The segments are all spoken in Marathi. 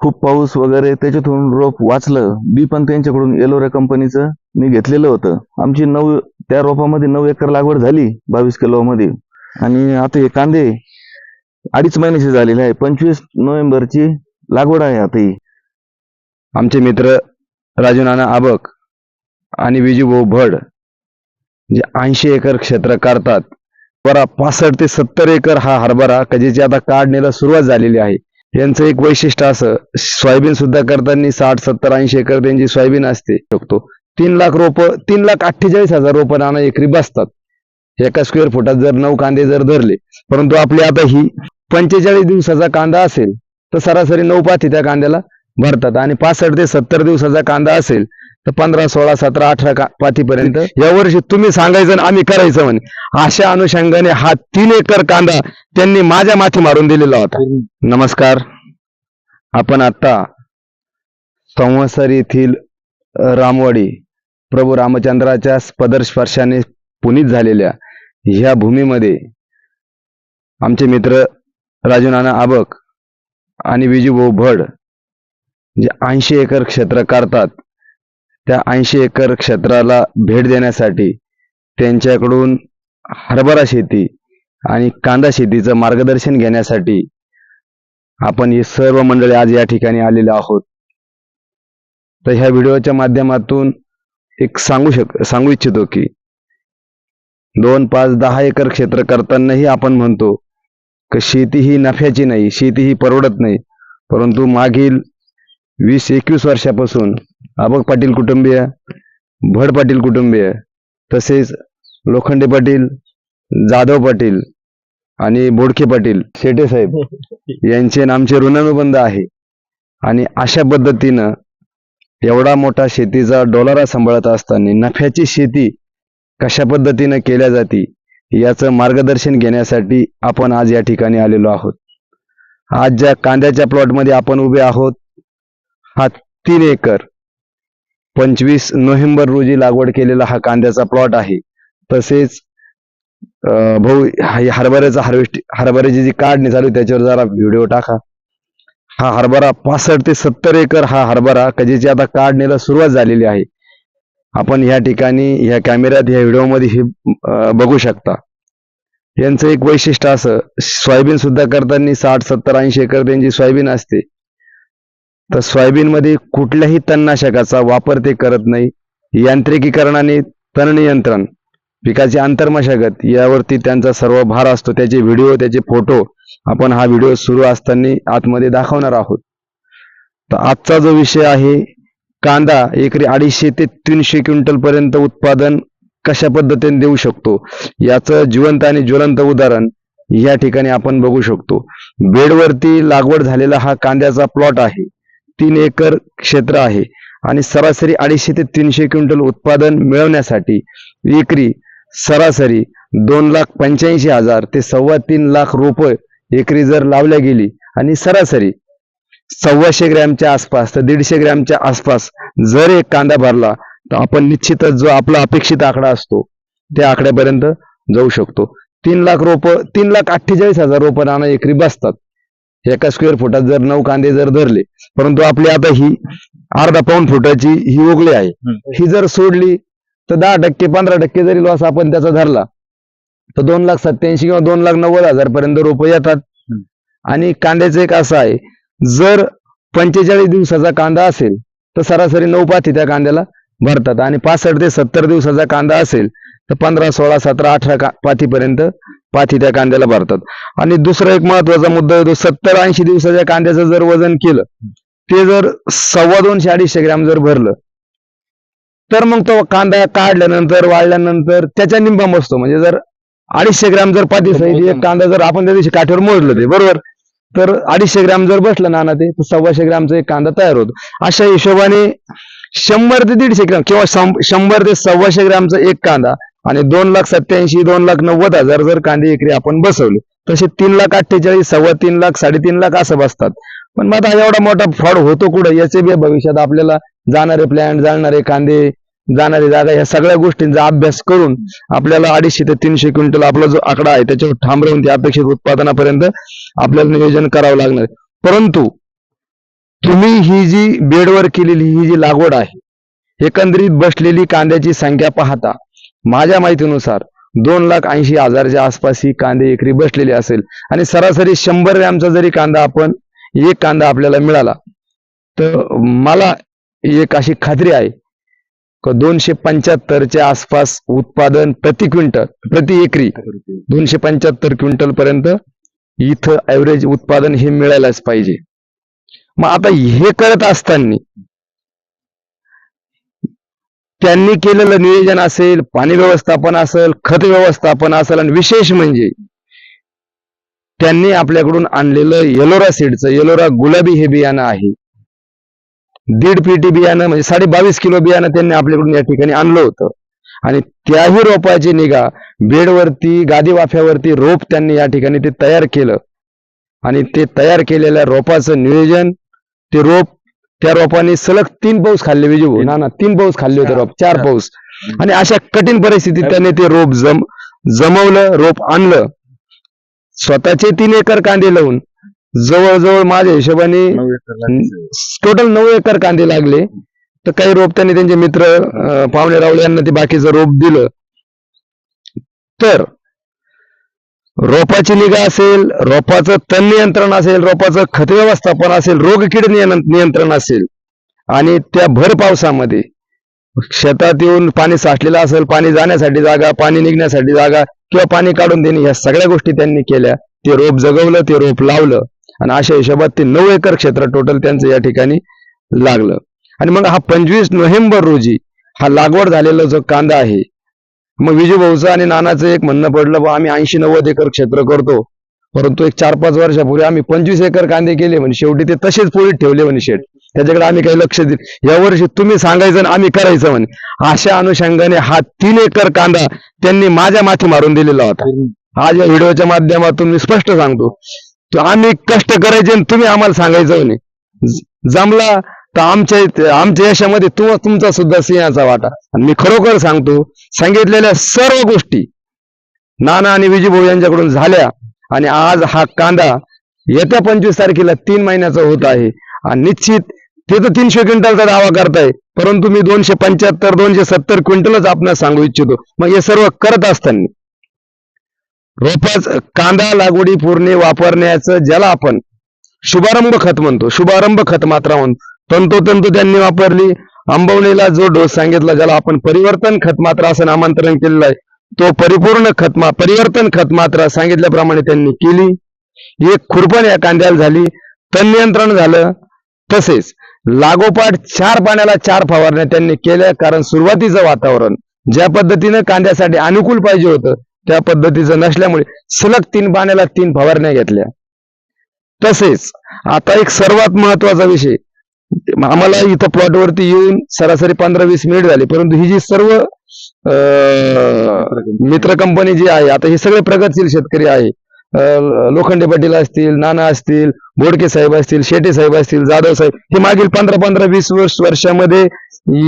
खूप पाऊस वगैरे त्याच्यातून रोप वाचलं. बी पण त्यांच्याकडून एलोरा कंपनीचं मी घेतलेलं होतं. आमची नऊ त्या रोपामध्ये नऊ एकर लागवड झाली बावीस किलो मध्ये आणि आता हे कांदे अडीच महिन्याचे झालेले आहे. पंचवीस नोव्हेंबरची लागवड आहे आता ही. आमचे मित्र राजू नाना आबक आणि विजूभाऊ भड जे ऐंशी एकर क्षेत्र काढतात. बरा पासष्ट ते सत्तर एकर हा हरभरा कधीची आता काढण्याला सुरुवात झालेली आहे. यांचं एक वैशिष्ट्य असं सोयाबीन सुद्धा करताना साठ सत्तर ऐंशी एकर त्यांची सोयाबीन असते. शकतो. तीन लाख रोप तीन लाख अठ्ठेचाळीस हजार रोप नाना एकरी बसतात. एका स्क्वेअर फुटात जर नऊ कांदे जर धरले परंतु आपली आता ही पंचेचाळीस दिवसाचा कांदा असेल तर सरासरी नऊ पाथी त्या कांद्याला भरतात. आणि पासष्ट ते सत्तर दिवसाचा कांदा असेल तर पंधरा सोळा सतरा अठरा का पाथीपर्यंत यावर्षी तुम्ही सांगायचं आणि आम्ही करायचं म्हणे. अशा अनुषंगाने हा तीन एकर कांदा त्यांनी माझ्या माथी मारून दिलेला होता. नमस्कार. आपण आता संवत्सर येथील रामवाडी प्रभू रामचंद्राच्या पदरस्पर्शाने पुनीत झालेल्या ह्या भूमीमध्ये आमचे मित्र राजू नाना आबक आणि विजूभाऊ भड जे ऐंशी एकर क्षेत्र करतात त्या ऐंशी एकर क्षेत्राला भेट देण्यासाठी त्यांच्याकडून हरभरा शेती आणि कांदा शेतीचं मार्गदर्शन घेण्यासाठी आपण ही सर्व मंडळी आज या ठिकाणी आलेलो आहोत. तर ह्या व्हिडिओच्या माध्यमातून एक सांगू शक सांगू इच्छितो की दोन पाच दहा एकर क्षेत्र करतानाही आपण म्हणतो की शेती ही नफ्याची नाही शेती ही परवडत नाही. परंतु मागील वीस एकवीस वर्षापासून आबक पाटील कुटुंबीय भड पाटील कुटुंबीय तसेच लोखंडे पाटील जाधव पाटील आणि बोडके पाटील शेटे साहेब यांचे आमचे ऋणानुबंध आहे. आणि अशा पद्धतीनं एवढा मोठा शेतीचा डोलारा सांभाळत असताना नफ्याची शेती कशा पद्धतीनं केल्या जाते याचं मार्गदर्शन घेण्यासाठी आपण आज या ठिकाणी आलेलो आहोत. आज ज्या कांद्याच्या प्लॉटमध्ये आपण उभे आहोत हा तीन एकर पंचवीस नोव्हेंबर रोजी लागवड केलेला हा कांद्याचा प्लॉट आहे. तसेच अं, भाऊ हरभऱ्याचा हार्वेस्ट हरभऱ्याची जी काढणी चालू त्याच्यावर जरा व्हिडिओ टाका. हा हरभरा पासष्ट ते सत्तर एकर हा हरभरा कधीची आता काढणीला सुरुवात झालेली आहे. आपण ह्या ठिकाणी ह्या कॅमेऱ्यात ह्या व्हिडिओमध्ये हे बघू शकता. यांचं एक वैशिष्ट्य असं सोयाबीन सुद्धा करताना साठ सत्तर ऐंशी एकर त्यांची सोयाबीन असते. तर सोयाबीन मध्ये कुठल्याही तणनाशकाचा वापर ते करत नाही. यांत्रिकीकरणाने तण नियंत्रण पिकाची आंतरमशागत यावरती त्यांचा सर्व भार असतो. त्याचे व्हिडिओ त्याचे फोटो आपण हा व्हिडिओ सुरू असताना आतमध्ये दाखवणार आहोत. तर आजचा जो विषय आहे कांदा एकरी अडीचशे ते तीनशे क्विंटल पर्यंत उत्पादन कशा पद्धतीने देऊ शकतो? याचं जिवंत आणि ज्वलंत उदाहरण या ठिकाणी आपण बघू शकतो. बेडवरती लागवड झालेला हा कांद्याचा प्लॉट आहे. तीन एकर क्षेत्र आहे. आणि सरासरी अडीचशे ते तीनशे क्विंटल उत्पादन मिळवण्यासाठी विक्री सरासरी दोन लाख पंच्याऐंशी हजार ते सव्वा तीन लाख रुपये एकरी जर लावल्या गेली आणि सरासरी सव्वाशे ग्रॅमच्या आसपास तर दीडशे ग्रॅमच्या आसपास जर एक कांदा भरला तर आपण निश्चितच जो आपला अपेक्षित आकडा असतो त्या आकड्यापर्यंत जाऊ शकतो. तीन लाख रोप तीन लाख अठ्ठेचाळीस हजार रोप नाना एकरी बसतात. एका स्क्वेअर फुटात जर नऊ कांदे जर धरले परंतु आपली आता ही अर्धा पाऊण फुटाची ही उगली आहे. ही जर सोडली तर दहा टक्के पंधरा टक्के जरी लॉस आपण त्याचा धरला तर दोन लाख सत्याऐंशी किंवा दोन लाख नव्वद हजार पर्यंत रोप येतात. आणि कांद्याचं एक असं आहे जर पंचेचाळीस दिवसाचा कांदा असेल तर सरासरी नऊ पाथी त्या कांद्याला भरतात. आणि पासष्ट ते सत्तर दिवसाचा कांदा असेल तर पंधरा सोळा सतरा अठरा का पाथीपर्यंत पाथी त्या कांद्याला भरतात. आणि दुसरा एक महत्त्वाचा मुद्दा येतो सत्तर ऐंशी दिवसाच्या कांद्याचं जर वजन केलं ते जर सव्वा दोनशे अडीचशे ग्रॅम जर भरलं तर मग तो कांदा काढल्यानंतर वाळल्यानंतर त्याच्या निंबा बसतो म्हणजे जर अडीचशे ग्रॅम जर सहित एक कांदा जर आपण त्या दिवशी काठीवर मोजलं ते बरोबर? तर अडीचशे ग्रॅम जर बसलं नाना ते तर सव्वाशे ग्रॅमचा एक कांदा तयार होतो. अशा हिशोबाने शंभर ते दीडशे ग्रॅम किंवा शंभर ते सव्वाशे ग्रॅमचा एक कांदा आणि दोन लाख सत्याऐंशी दोन लाख नव्वद हजार जर कांदे एकरी आपण बसवले तसे तीन लाख अठ्ठेचाळीस सव्वा तीन लाख साडेतीन लाख असं बसतात. पण मग आता एवढा मोठा फ्रॉड होतो कुठं? याचे बी भविष्यात आपल्याला जाणारे प्लॅन जाणारे कांदे जाणारी जागा या सगळ्या गोष्टींचा अभ्यास करून आपल्याला अडीचशे ते तीनशे क्विंटल आपला जो आकडा आहे त्याच्यावर ठाम राहून त्या अपेक्षित उत्पादनापर्यंत आपल्याला नियोजन करावं लागणार. परंतु तुम्ही ही जी बेडवर केलेली ही जी लागवड आहे एकंदरीत बसलेली कांद्याची संख्या पाहता माझ्या माहितीनुसार दोन लाख ऐंशी हजारच्या आसपास ही कांदे एकरी बसलेली असेल आणि सरासरी शंभर ग्रॅमचा जरी कांदा आपण एक कांदा आपल्याला मिळाला तर मला एक अशी खात्री आहे का दोनशे पंच्याहत्तरच्या आसपास उत्पादन प्रति क्विंटल प्रति एकरी दोनशे पंच्याहत्तर क्विंटल पर्यंत इथं ऍव्हरेज उत्पादन हे मिळायलाच पाहिजे. मग आता हे करत असताना त्यांनी केलेलं नियोजन असेल पाणी व्यवस्थापन असेल खत व्यवस्थापन असेल आणि विशेष म्हणजे त्यांनी आपल्याकडून आणलेलं येलोरा सीडचं येलोरा गुलाबी हे बियाणं आहे. दीड पेटी बियाणं म्हणजे साडे बावीस किलो बियाणं त्यांनी आपल्याकडून या ठिकाणी आणलं होतं. आणि त्याही रोपाची निगा बेडवरती गादी वाफ्यावरती रोप त्यांनी या ठिकाणी ते तयार केलं. आणि ते तयार केलेल्या रोपाचं नियोजन ते रोप त्या रोपाने सलग तीन पाऊस खाल्ले विजू ना ना तीन पाऊस खाल्ले होते रोप चार पाऊस. आणि अशा कठीण परिस्थितीत त्याने ते रोप जम जमवलं रोप आणलं. स्वतःचे तीन एकर कांदे लावून जवळजवळ माझ्या हिशोबाने टोटल नऊ एकर कांदे लागले. तर काही रोप त्यांनी त्यांचे मित्र पाहुणे रावळे यांना ते बाकीचं रोप दिलं. तर रोपाची निगा असेल रोपाचं तण नियंत्रण असेल रोपाचं खत व्यवस्थापन असेल रोगकीड नियन- नियंत्रण असेल आणि त्या भर पावसामध्ये शेतात येऊन पाणी साठलेलं असेल पाणी जाण्यासाठी जागा पाणी निघण्यासाठी जागा किंवा पाणी काढून देणे ह्या सगळ्या गोष्टी त्यांनी केल्या. ते रोप जगवलं ते रोप लावलं आणि अशा हिशोबात ते नऊ एकर क्षेत्र टोटल त्यांचं या ठिकाणी लागलं. आणि मग हा पंचवीस नोव्हेंबर रोजी हा लागवड झालेला जो कांदा आहे मग विजू भाऊचं आणि नानाचं एक म्हणणं पडलं बा आम्ही ऐंशी नव्वद एकर क्षेत्र करतो. परंतु एक चार पाच वर्षापूर्वी आम्ही पंचवीस एकर कांदे केले म्हणजे शेवटी ते तसेच पोळीत ठेवले म्हणे शेट त्याच्याकडे आम्ही काही लक्ष दिलं या वर्षी तुम्ही सांगायचं आणि आम्ही करायचं म्हणे. अशा अनुषंगाने हा तीन एकर कांदा त्यांनी माझ्या माथी मारून दिलेला होता. आज या व्हिडिओच्या माध्यमातून मी स्पष्ट सांगतो. आम्ही कष्ट करायचे आणि तुम्ही आम्हाला सांगायचं म्हणे. जमला तर आमच्या आमच्या यशामध्ये तू तुमचा सुद्धा सिंहाचा वाटा. आणि मी खरोखर सांगतो सांगितलेल्या सर्व गोष्टी नाना आणि विजयभाऊ यांच्याकडून झाल्या. आणि आज हा कांदा येत्या पंचवीस तारखेला तीन महिन्याचा होत आहे. आणि निश्चित ते तर तीनशे क्विंटलचा दावा करताय. परंतु मी दोनशे पंच्याहत्तर दोनशे सत्तर क्विंटलच आपणास सांगू इच्छितो. मग हे सर्व करत असताना रोपाच कांदा लागवडी पूर्णे वापरण्याचं ज्याला आपण शुभारंभ खत म्हणतो शुभारंभ खत मात्रा म्हणतो. तंतोतंत त्यांनी वापरली. आंबवणीला जो डोस सांगितला ज्याला आपण परिवर्तन खत मात्रा असं नामांतरण केलेलं आहे तो परिपूर्ण खतमा परिवर्तन खत मात्रा सांगितल्याप्रमाणे त्यांनी केली. एक खुरपण या कांद्याला झाली. तन नियंत्रण झालं. तसेच लागोपाठ चार पाण्याला चार फवारण्या त्यांनी केल्या. कारण सुरुवातीचं वातावरण ज्या पद्धतीनं कांद्यासाठी अनुकूल पाहिजे होतं त्या पद्धतीचं नसल्यामुळे सलग तीन पाण्याला तीन फवारण्या घेतल्या. तसेच आता एक सर्वात महत्त्वाचा विषय आम्हाला इथं प्लॉटवरती येऊन सरासरी पंधरा वीस मिनिट झाली. परंतु ही जी सर्व अं, मित्र कंपनी जी आहे आता हे सगळे प्रगतशील शेतकरी आहे. लोखंडे पाटील असतील नाना असतील बोडके साहेब असतील शेटे साहेब असतील जाधव साहेब हे मागील पंधरा पंधरा वीस वर्ष वर्षामध्ये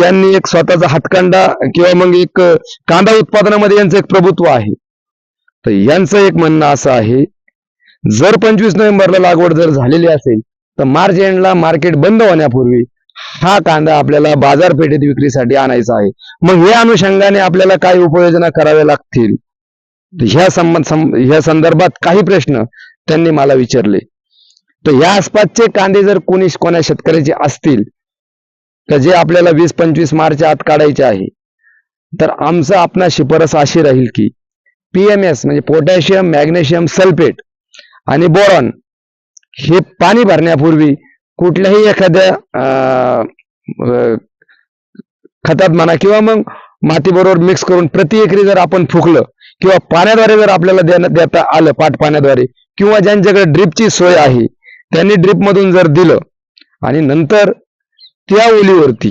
यांनी एक स्वतःचा हातकांडा किंवा मग एक कांदा उत्पादनामध्ये यांचं एक प्रभुत्व आहे. तर यांचं एक म्हणणं असं आहे जर पंचवीस नोव्हेंबरला लागवड जर झालेली असेल तर मार्च एंडला मार्केट बंद होण्यापूर्वी हा कांदा आपल्याला बाजारपेठेत विक्रीसाठी आणायचा आहे. मग या अनुषंगाने आपल्याला काय उपाययोजना कराव्या लागतील. ह्या संबंध ह्या संदर्भात काही प्रश्न त्यांनी मला विचारले. तर या आसपासचे कांदे जर कोणी कोणा शेतकऱ्याचे असतील तर जे आपल्याला वीस पंचवीस मार्च आत काढायचे आहे तर आमचं आपणा शिफारस अशी राहील की पीएमएस म्हणजे पोटॅशियम मॅग्नेशियम सल्फेट आणि बोरॉन हे पाणी भरण्यापूर्वी कुठल्याही एखाद्या अं, खतात म्हणा किंवा मग मातीबरोबर मिक्स करून प्रति एकरी जर आपण फुकलं किंवा पाण्याद्वारे जर आपल्याला देण्यात देता आलं पाट पाण्याद्वारे किंवा ज्यांच्याकडे ड्रिपची सोय आहे त्यांनी ड्रिपमधून जर दिलं आणि नंतर त्या ओलीवरती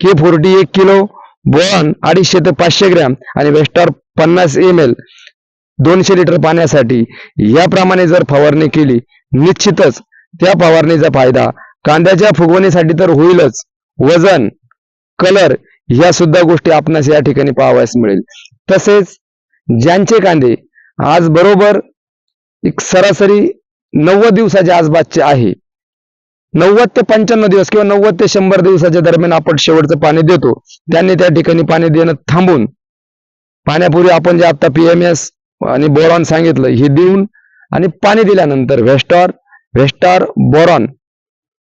के फोर्टी एक किलो बॉन अडीचशे ते पाचशे ग्रॅम आणि वेस्टार पन्नास एम एल दोनशे लिटर पाण्यासाठी याप्रमाणे जर फवारणी केली निश्चितच त्या फवारणीचा फायदा. कांद्याच्या फुगवणीसाठी तर होईलच. वजन कलर ह्या सुद्धा गोष्टी आपणास या ठिकाणी पाहावयास मिळेल. तसेच ज्यांचे कांदे आज बरोबर एक सरासरी नव्वद दिवसाच्या आसपासचे आहे. नव्वद ते पंच्याण्णव दिवस किंवा नव्वद ते शंभर दिवसाच्या दरम्यान आपण शेवटचं पाणी देतो. त्यांनी त्या ठिकाणी पाणी देणं थांबून. पाण्यापूर्वी आपण जे आता पीएमएस आणि बोरॉन सांगितलं हे देऊन आणि पाणी दिल्यानंतर व्हेस्टॉर व्हेस्टार बोरॉन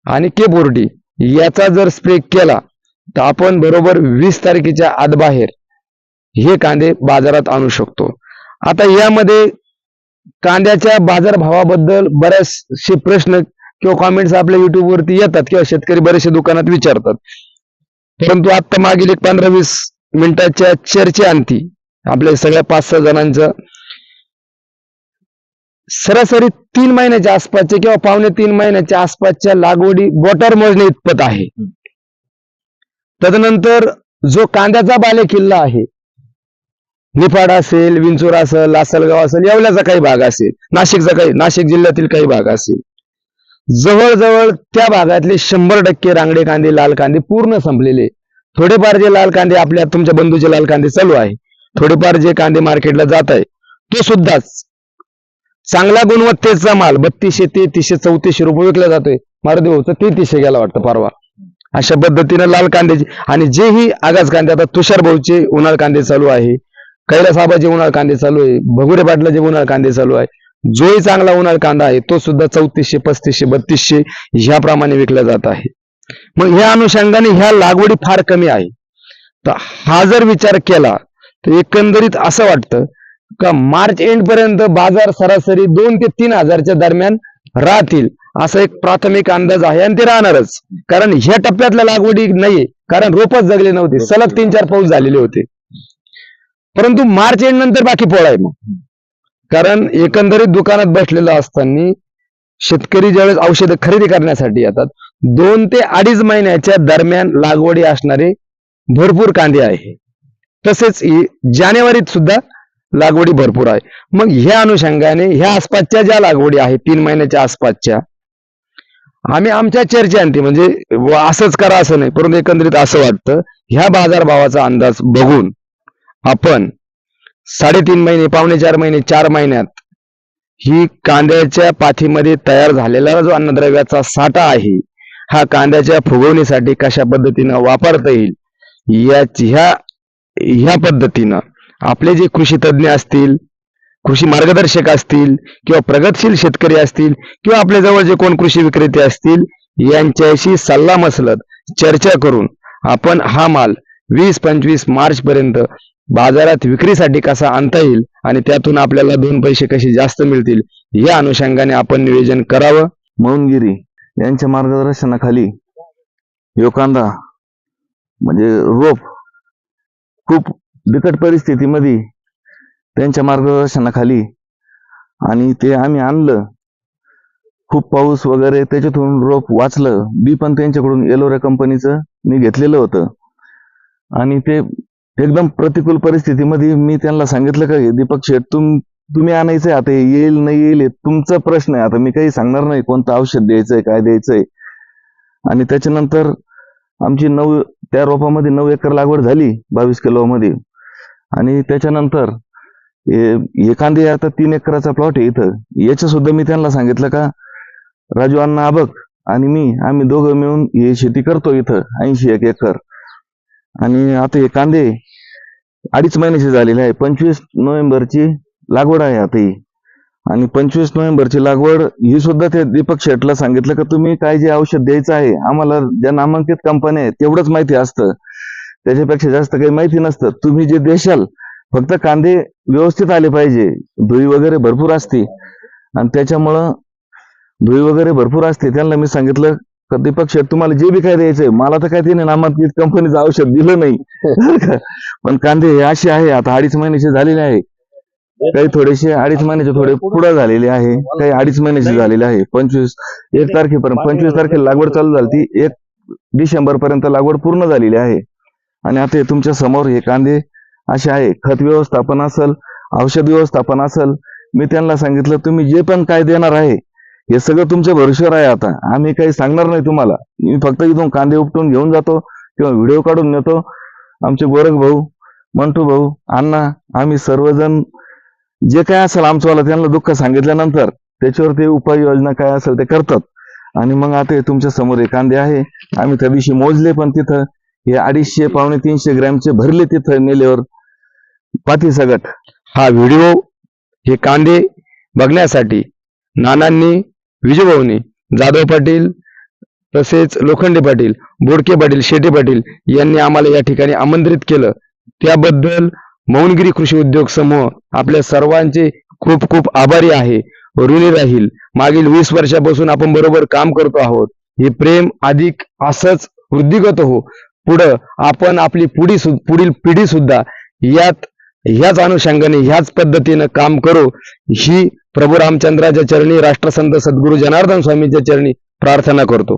आणि केबोर्डी याचा जर स्प्रे केला तर आपण बरोबर वीस तारखेच्या आत बाहेर हे कांदे बाजारात आणू शकतो. आता यामध्ये कांद्याच्या बाजारभावाबद्दल बरेचसे प्रश्न किंवा कॉमेंट्स आपल्या युट्यूबवरती येतात किंवा शेतकरी बरेचसे दुकानात विचारतात. परंतु आता मागील एक पंधरा वीस मिनिटाच्या चर्चेअंती आपल्या सगळ्या पाच सहा जणांचं सरासरी तीन महिन्याच्या आसपासचे किंवा पावणे तीन महिन्याच्या आसपासच्या लागवडी बोटार मोजणे इतपत आहे. तदनंतर जो कांद्याचा बाले किल्ला आहे निफाड असेल विंचूर असेल लासलगाव असेल येवल्याचा काही भाग असेल नाशिकचा काही नाशिक जिल्ह्यातील काही भाग असेल जवळजवळ त्या भागातले शंभर टक्के रांगडे कांदे लाल कांदे पूर्ण संपलेले. थोडेफार जे लाल कांदे आपल्या तुमच्या बंधूचे लाल कांदे चालू आहे. थोडेफार जे कांदे मार्केटला जात आहे तो सुद्धाच चांगल्या गुणवत्तेचा माल बत्तीसशे तेहतीसशे चौतीसशे रुपये विकला जातोय. मारुती तेहतीसशे गेला वाटतं परवा. अशा पद्धतीनं लाल कांद्याची आणि जेही आगाज कांदे आता तुषार भाऊचे उन्हाळ कांदे चालू आहे. कैलासाबाचे उन्हाळ कांदे चालू आहे. भगुरे पाटलाचे उन्हाळ कांदे चालू आहे. जोही चांगला उन्हाळ कांदा आहे तो सुद्धा चौतीसशे पस्तीसशे बत्तीसशे ह्याप्रमाणे विकला जात आहे. मग ह्या अनुषंगाने ह्या लागवडी फार कमी आहे. तर हा जर विचार केला तर एकंदरीत असं वाटतं का मार्च एंड पर्यंत बाजार सरासरी दोन ते तीन हजारच्या दरम्यान राहतील असा एक प्राथमिक अंदाज आहे आणि ते राहणारच. कारण ह्या टप्प्यातल्या लागवडी नाहीये कारण रोपच जगले नव्हते सलग तीन चार पाऊस झालेले होते. परंतु मार्च एंड नंतर बाकी पोळ आहे मग. कारण एकंदरीत दुकानात बसलेलं असताना शेतकरी ज्यावेळेस औषधं खरेदी करण्यासाठी येतात दोन ते अडीच महिन्याच्या दरम्यान लागवडी असणारे भरपूर कांदे आहे. तसेच जानेवारीत सुद्धा लागवडी भरपूर आहे. मग ह्या अनुषंगाने ह्या आसपासच्या ज्या लागवडी आहेत तीन महिन्याच्या आसपासच्या आम्ही आमच्या चर्चेअंती म्हणजे व असंच करा असं नाही. परंतु एकंदरीत असं वाटतं ह्या बाजारभावाचा अंदाज बघून आपण साडेतीन महिने पावणे चार महिने चार महिन्यात ही कांद्याच्या पाठीमध्ये तयार झालेला जो अन्नद्रव्याचा साठा आहे हा कांद्याच्या फुगवणीसाठी कशा पद्धतीनं वापरता येईल याच ह्या ह्या पद्धतीनं आपले जे कृषी तज्ज्ञ असतील कृषी मार्गदर्शक असतील किंवा प्रगतशील शेतकरी असतील किंवा आपल्या जवळ जे कोण कृषी विक्रेते असतील यांच्याशी सल्ला मसलत चर्चा करून आपण हा माल वीस पंचवीस मार्च पर्यंत बाजारात विक्रीसाठी कसा आणता येईल आणि त्यातून आपल्याला दोन पैसे कसे जास्त मिळतील या अनुषंगाने आपण नियोजन करावं. मौनगिरी यांच्या मार्गदर्शनाखाली यो कांदा म्हणजे रोप खूप बिकट परिस्थितीमध्ये त्यांच्या मार्गदर्शनाखाली आणि ते आम्ही आणलं. खूप पाऊस वगैरे त्याच्यातून रोप वाचलं. बी पण त्यांच्याकडून एलोरा कंपनीचं मी घेतलेलं होतं. आणि ते एकदम प्रतिकूल परिस्थितीमध्ये मी त्यांना सांगितलं का दीपक शेठ तुम तुम्ही आणायचंय आता येईल नाही येईल तुमचा प्रश्न आहे. आता मी काही सांगणार नाही कोणतं औषध द्यायचंय काय द्यायचंय. आणि त्याच्यानंतर आमची नऊ त्या रोपामध्ये नऊ एकर लागवड झाली बावीस किलो मध्ये आणि त्याच्यानंतर हे कांदे आता तीन एकराचा प्लॉट आहे इथं. याचं सुद्धा मी त्यांना सांगितलं का राजू अण्णा आबक आणि मी आम्ही दोघं मिळून हे शेती करतो इथं ऐंशी एक एकर. आणि आता हे कांदे अडीच महिन्याचे झालेले आहे. पंचवीस नोव्हेंबरची लागवड आहे आता ही. आणि पंचवीस नोव्हेंबरची लागवड ही सुद्धा ते दीपक शेटला सांगितलं का तुम्ही काय जे औषध द्यायचं आहे आम्हाला ज्या नामांकित कंपन्या आहेत तेवढंच माहिती असतं. त्याच्यापेक्षा जास्त काही माहिती नसतं. तुम्ही जे देशाल फक्त कांदे व्यवस्थित आले पाहिजे. धुई वगैरे भरपूर असते. आणि त्याच्यामुळं धुई वगैरे भरपूर असते. त्यांना मी सांगितलं दीपक शेठ तुम्हाला जे बी काय द्यायचंय मला तर काय तिने नामांकित कंपनीचं औषध दिलं नाही? पण कांदे हे असे आहे. आता अडीच महिन्याचे झालेले आहे. काही थोडेसे अडीच महिन्याचे थोडे पुढे झालेले आहे. काही अडीच महिन्याचे झालेले आहे. पंचवीस एक तारखेपर्यंत पंचवीस तारखेला लागवड चालू झाली ती एक डिसेंबर पर्यंत लागवड पूर्ण झालेली आहे. आणि आता हे तुमच्यासमोर हे कांदे असे आहे. खत व्यवस्थापन असेल औषध व्यवस्थापन असेल. मी त्यांना सांगितलं तुम्ही जे पण काय देणार आहे हे सगळं तुमच्या भरोश्यावर आहे आता. आम्ही काही सांगणार नाही तुम्हाला. मी फक्त इथून कांदे उपटून घेऊन जातो किंवा व्हिडिओ काढून नेतो. आमचे गोरख भाऊ मंटू भाऊ अण्णा आम्ही सर्वजण जे काय असेल आमचंवाला त्यांना दुःख सांगितल्यानंतर त्याच्यावर ते उपाययोजना काय असेल ते करतात. आणि मग आता हे तुमच्यासमोर हे कांदे आहे. आम्ही त्या दिवशी मोजले पण तिथं. हे अडीचशे पावणे तीनशे ग्रॅमचे भरले तिथं नेल्यावर पातीसगट हा व्हिडिओ हे कांदे बघण्यासाठी नानांनी विजयभाऊनी जाधव पाटील तसेच लोखंडे पाटील बोडके पाटील शेटे पाटील यांनी आम्हाला या ठिकाणी आमंत्रित केलं. त्याबद्दल मौनगिरी कृषी उद्योग समूह आपल्या सर्वांचे खूप खूप आभारी आहे. ऋणी राहील. मागील वीस वर्षापासून आपण बरोबर काम करतो आहोत. हे प्रेम अधिक असंच वृद्धिगत हो. पुढं आपण आपली पुढी सु- पुढील पिढी सुद्धा यात ह्याच अनुषंगाने ह्याच पद्धतीनं काम करू. ही प्रभू रामचंद्राच्या चरणी राष्ट्रसंत सद्गुरू जनार्दन स्वामीच्या चरणी प्रार्थना करतो.